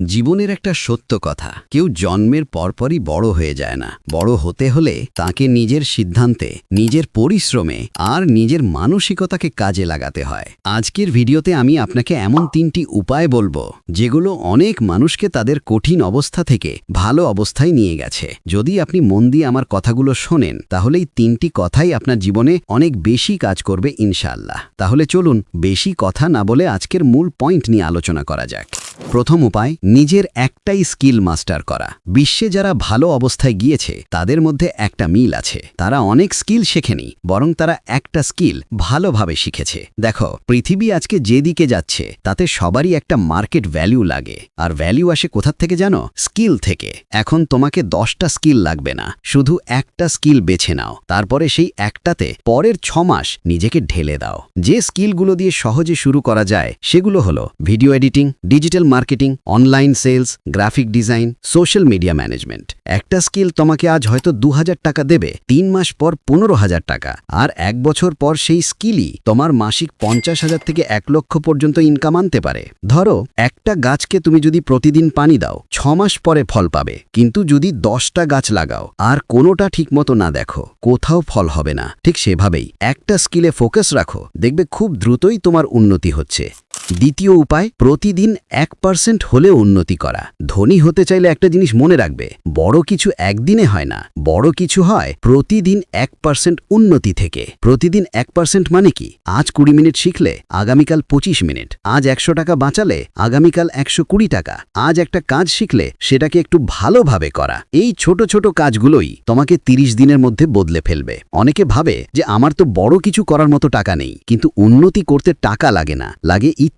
জীবনের একটা সত্য কথা। কেউ জন্মের পরপরই বড় হয়ে যায় না। বড় হতে হলে তাকে নিজের সিদ্ধান্তে, নিজের পরিশ্রমে আর নিজের মানসিকতাকে কাজে লাগাতে হয়। আজকের ভিডিওতে আমি আপনাকে এমন তিনটি উপায় বলব, যেগুলো অনেক মানুষকে তাদের কঠিন অবস্থা থেকে ভালো অবস্থায় নিয়ে গেছে। যদি আপনি মন দিয়ে আমার কথাগুলো শোনেন, তাহলে এই তিনটি কথাই আপনার জীবনে অনেক বেশি কাজ করবে ইনশাআল্লাহ। তাহলে চলুন, বেশি কথা না বলে আজকের মূল পয়েন্ট নিয়ে আলোচনা করা যাক। প্রথম উপায় নিজের একটাই স্কিল মাস্টার করা। বিশ্বে যারা ভালো অবস্থায় গিয়েছে, তাদের মধ্যে একটা মিল আছে। তারা অনেক স্কিল শেখেনি, বরং তারা একটা স্কিল ভালোভাবে শিখেছে। দেখো, পৃথিবী আজকে যেদিকে যাচ্ছে, তাতে সবারই একটা মার্কেট ভ্যালু লাগে। আর ভ্যালু আসে কোথার থেকে জানো? স্কিল থেকে। এখন তোমাকে দশটা স্কিল লাগবে না। শুধু একটা স্কিল বেছে নাও। তারপরে সেই একটাতে পরের ছ মাস নিজেকে ঢেলে দাও। যে স্কিলগুলো দিয়ে সহজে শুরু করা যায়, সেগুলো হলো video editing, digital marketing, online sales, graphic design, social media management. একটা স্কিল তোমাকে আজ হয়তো দু হাজার টাকা দেবে, তিন মাস পর পনেরো হাজার টাকা। আর এক বছর পর সেই স্কিলই তোমার মাসিক পঞ্চাশ হাজার থেকে এক লক্ষ পর্যন্ত ইনকাম আনতে পারে। ধরো, একটা গাছকে তুমি যদি প্রতিদিন পানি দাও, ছ মাস পরে ফল পাবে। কিন্তু যদি দশটা গাছ লাগাও, আর কোনোটা ঠিকমতো না দেখো, কোথাও ফল হবে না। ঠিক সেভাবেই একটা স্কিলে ফোকাস রাখো। দেখবে খুব দ্রুতই তোমার উন্নতি হচ্ছে। দ্বিতীয় উপায়, প্রতিদিন এক পার্সেন্ট হলে উন্নতি করা। ধনী হতে চাইলে একটা জিনিস মনে রাখবে, বড় কিছু একদিনে হয় না, বড় কিছু হয় প্রতিদিন এক পার্সেন্ট উন্নতি থেকে। প্রতিদিন এক পার্সেন্ট মানে কি? আজ কুড়ি মিনিট শিখলে, আগামীকাল পঁচিশ মিনিট। আজ একশো টাকা বাঁচালে, আগামীকাল একশো কুড়ি টাকা। আজ একটা কাজ শিখলে, সেটাকে একটু ভালোভাবে করা। এই ছোট ছোট কাজগুলোই তোমাকে তিরিশ দিনের মধ্যে বদলে ফেলবে। অনেকে ভাবে যে, আমার তো বড় কিছু করার মতো টাকা নেই, কিন্তু উন্নতি করতে টাকা লাগে না। লাগে ইচ্ছা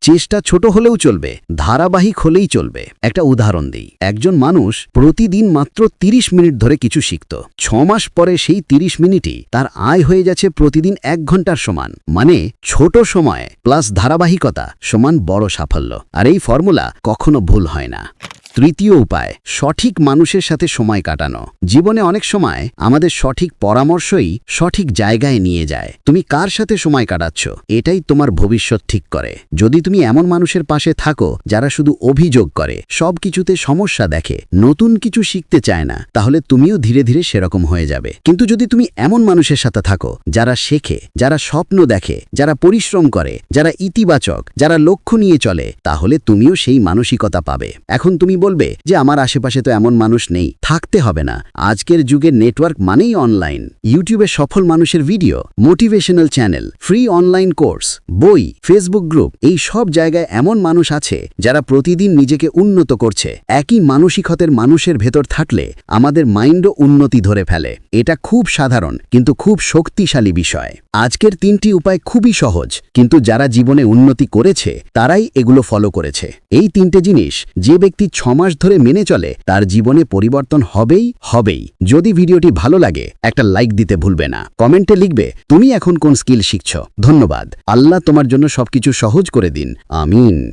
চেষ্টা ছোট হলেও চলবে, ধারাবাহিক হলেই চলবে। একটা উদাহরণ দিই। একজন মানুষ প্রতিদিন মাত্র ৩০ মিনিট ধরে কিছু শিখত। ছ মাস পরে সেই ৩০ মিনিটই তার আয় হয়ে যাচ্ছে প্রতিদিন এক ঘণ্টার সমান। মানে ছোট সময় প্লাস ধারাবাহিকতা সমান বড় সাফল্য। আর এই ফর্মুলা কখনো ভুল হয় না। তৃতীয় উপায়, সঠিক মানুষের সাথে সময় কাটানো। জীবনে অনেক সময় আমাদের সঠিক পরামর্শই সঠিক জায়গায় নিয়ে যায়। তুমি কার সাথে সময় কাটাচ্ছ? এটাই তোমার ভবিষ্যৎ ঠিক করে। যদি তুমি এমন মানুষের পাশে থাকো, যারা শুধু অভিযোগ করে, সব কিছুতে সমস্যা দেখে, নতুন কিছু শিখতে চায় না, তাহলে তুমিও ধীরে ধীরে সেরকম হয়ে যাবে। কিন্তু যদি তুমি এমন মানুষের সাথে থাকো, যারা শেখে, যারা স্বপ্ন দেখে, যারা পরিশ্রম করে, যারা ইতিবাচক, যারা লক্ষ্য নিয়ে চলে, তাহলে তুমিও সেই মানসিকতা পাবে। এখন তুমি বলবে যে, আমার আশেপাশে তো এমন মানুষ নেই, থাকতে হবে না। আজকের যুগের নেটওয়ার্ক মানেই অনলাইন ইউটিউবে সফল মানুষের video motivational channel free online course বই ফেসবুক গ্রুপ এই সব জায়গায় এমন মানুষ আছে যারা প্রতিদিন নিজেকে উন্নত করছে। একই মানসিকতার মানুষের ভেতর থাকলে আমাদের মাইন্ডও উন্নতি ধরে ফেলে। এটা খুব সাধারণ, কিন্তু খুব শক্তিশালী বিষয়। আজকের তিনটি উপায় খুবই সহজ, কিন্তু যারা জীবনে উন্নতি করেছে, তারাই এগুলো ফলো করেছে। এই তিনটে জিনিস, যে ব্যক্তি ছ মাস ধরে মেনে চলে, তার জীবনে পরিবর্তন হবেই হবেই। যদি ভিডিওটি ভালো লাগে, একটা লাইক দিতে ভুলবে না। কমেন্টে লিখবে, তুমি এখন কোন স্কিল শিখছ? ধন্যবাদ। আল্লাহ তোমার জন্য সবকিছু সহজ করে দিন। আমিন।